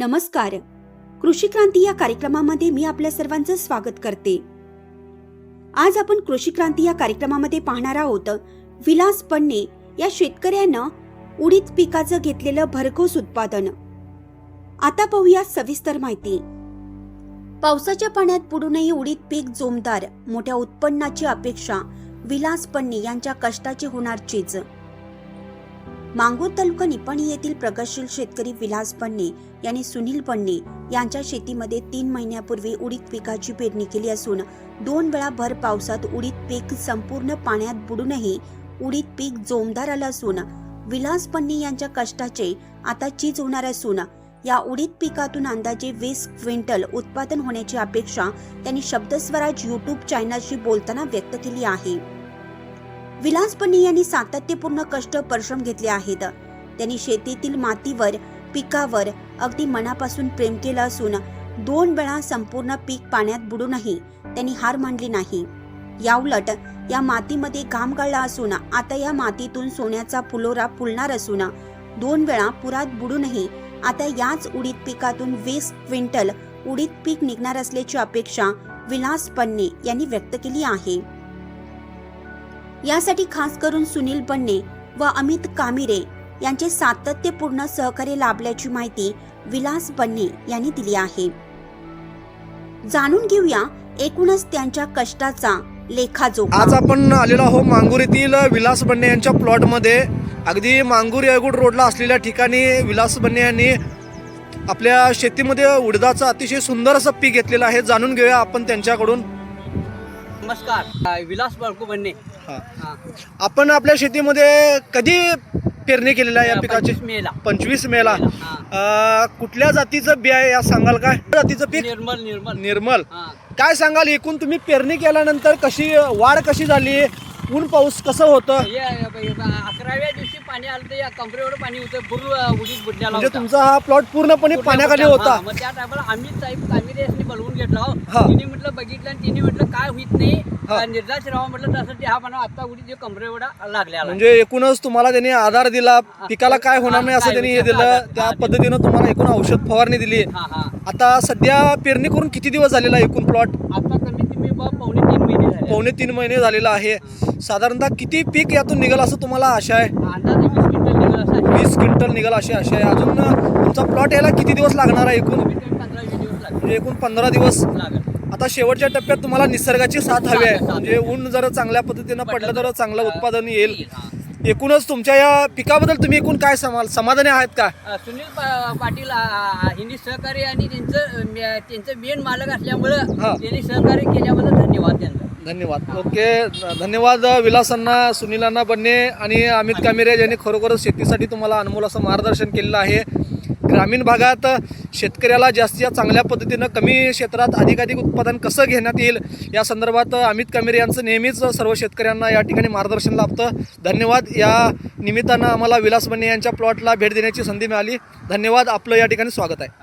नमस्कार. कृषी क्रांती या कार्यक्रमामध्ये मी आपल्या सर्वांचं स्वागत करते. आज आपण कृषी क्रांती या कार्यक्रमामध्ये पाहणार आहोत विलास पन्ने या शेतकऱ्यानं उडीद पिकाचं घेतलेलं भरघोस उत्पादन. आता पाहूया सविस्तर माहिती. पावसाच्या पाण्यात बुडूनही उडीद पीक जोमदार मोठ्या उत्पन्नाची अपेक्षा विलास पन्ने यांच्या कष्टाची होणार चीज. मांगूर तालुका निपाणी येथील प्रगतशील शेतकरी विलास पन्ने यांनी सुनील पन्ने यांच्या शेतीमध्ये तीन महिन्यापूर्वी उडीद पिकाची पेरणी केली असून दोन वेळा भर पावसात उडीद पीक संपूर्ण पाण्यात बुडूनही उडीद पीक जोमदार आलं असून विलास पन्ने यांच्या कष्टाचे आता चीज होणार असून या उडीद पिकातून अंदाजे वीस क्विंटल उत्पादन होण्याची अपेक्षा त्यांनी शब्दस्वराज युट्यूब चॅनलशी बोलताना व्यक्त केली आहे. विलास पन्ने यांनी सातत्यपूर्ण कष्ट परिश्रम घेतले आहेत. त्यांनी शेतीतील मातीवर पिकावर अगदी मनापासून प्रेम केलं असून दोन वेळा संपूर्ण पीक पाण्यात बुडूनही त्यांनी हार मानली नाही. याउलट या मातीमध्ये घाम गाळला असून आता या मातीतून सोन्याचा फुलोरा फुलणार असून दोन वेळा पुरात बुडूनही आता याच उडीद पिकातून वीस क्विंटल उडीद पीक निघणार असल्याची अपेक्षा विलास पन्ने यांनी व्यक्त केली आहे. यासाठी खास करून सुनील बन्ने व अमित कामिरे यांचे सातत्यपूर्ण सहकार्य लाभल्याची माहिती विलास बन्ने यांनी दिली आहे. जाणून घेऊया एकूणच त्यांच्या कष्टाचा लेखाजोखा. आज आपण आलेलो आहोत मांगूर येथील विलास बन्ने यांच्या प्लॉटमध्ये. अगदी मांगूर येगूड रोडला असलेल्या ठिकाणी विलास बन्ने यांनी आपल्या शेतीमध्ये उडदाचं अतिशय सुंदर असं पीक घेतलेलं आहे. जाणून घेऊया आपण त्यांच्याकडून. नमस्कार. विलास बाळकू बनणे हा. आपण आपल्या शेतीमध्ये कधी पेरणी केलेली आहे या पिकाची? पंचवीस मेला. पंचवीस मेला. हा. अं, कुठल्या जातीचं बी आहे या सांगाल काय? जातीचं पीक? निर्मल निर्मल. निर्मल. हा. काय सांगाल एकूण तुम्ही पेरणी केल्यानंतर कशी वाढ कशी झाली? ऊन पाऊस कसं होतं? अकराव्या दिवशी पाणी आलं या कमरेवर पाणी होतं पूर्ण उडीद बुडण्याला म्हणजे. तुमचा हा प्लॉट पूर्णपणे पूर्ण पाण्याखाली. होता. मग त्या टायमाला आम्ही साहेब कामिरे यांनी बोलवून घेतला हा. तिने म्हटलं बघितलं आणि तिने म्हटलं काय होत नाही. निर्दाश राहा म्हटलं तसं हा म्हणा आता उडीद कमरेवर लागल्या म्हणजे एकूणच तुम्हाला त्यांनी आधार दिला. पिकाला काय होणार नाही असं त्यांनी हे दिलं. त्या पद्धतीनं तुम्हाला एकूण औषध फवारणी दिली. आता सध्या पेरणी करून किती दिवस झालेला एकूण प्लॉट आता कमीत कमी पावणे तीन महिने झाले. पावणे तीन महिने झालेला आहे. साधारणतः किती पीक यातून निघाल असं तुम्हाला आशा आहे वीस क्विंटल निघालं असं आहे. वीस क्विंटल निघाल अशी आशा आहे अजून तुमचा प्लॉट यायला किती दिवस लागणार आहे एकूण एकूण पंधरा दिवस आता शेवटच्या टप्प्यात तुम्हाला निसर्गाची साथ हवी आहे म्हणजे ऊन जर चांगल्या पद्धतीनं पडलं तर चांगलं उत्पादन येईल. एकूणच तुमच्या या पिकाबद्दल तुम्ही एकूण काय समाल समाधानी आहात का सुनील पाटील यांनी सहकार्य आणि त्यांचं त्यांचं मेन मालक असल्यामुळं. त्यांनी सहकार्य केल्याबद्दल धन्यवाद त्यांचा धन्यवाद. ओके धन्यवाद विलासांना सुनीलांना बन्ने आणि अमित कामिरे यांनी खरोखरच शेतीसाठी तुम्हाला अनमोल असं मार्गदर्शन केलेलं आहे. ग्रामीण भागात शेतकऱ्याला जास्तीत चांगल्या पद्धतीनं कमी क्षेत्रात अधिकाधिक उत्पादन कसं घेण्यात येईल या संदर्भात अमित कामिरे यांचं नेहमीच सर्व शेतकऱ्यांना या ठिकाणी मार्गदर्शन लाभतं. धन्यवाद. या निमित्तानं आम्हाला विलास बन्ने यांच्या प्लॉटला भेट देण्याची संधी मिळाली. धन्यवाद. आपलं या ठिकाणी स्वागत आहे.